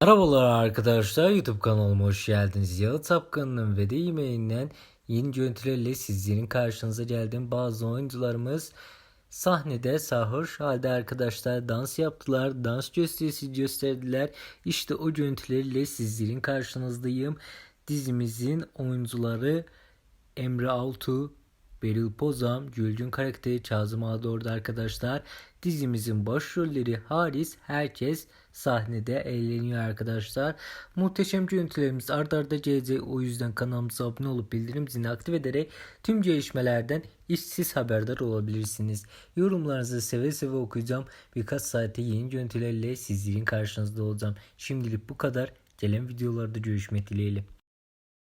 Merhabalar arkadaşlar YouTube kanalıma hoş geldiniz. Yalı Tapkan'ın ve de yemeğinden yeni görüntülerle sizlerin karşınıza geldim. Bazı oyuncularımız sahnede sarhoş halde arkadaşlar dans yaptılar. Dans gösterisi gösterdiler. İşte o görüntülerle sizlerin karşınızdayım. Dizimizin oyuncuları Emre Altu, Beril Pozam, Gülcün karakteri Kazım Ağdor'da arkadaşlar. Dizimizin başrolleri Haris, herkes sahnede eğleniyor arkadaşlar. Muhteşem görüntülerimiz ard arda gelecek. O yüzden kanalımıza abone olup bildirim zilini aktif ederek tüm gelişmelerden işsiz haberdar olabilirsiniz. Yorumlarınızı seve seve okuyacağım. Birkaç saate yeni görüntülerle sizlerin karşınızda olacağım. Şimdilik bu kadar. Gelen videolarda görüşmek dileğiyle.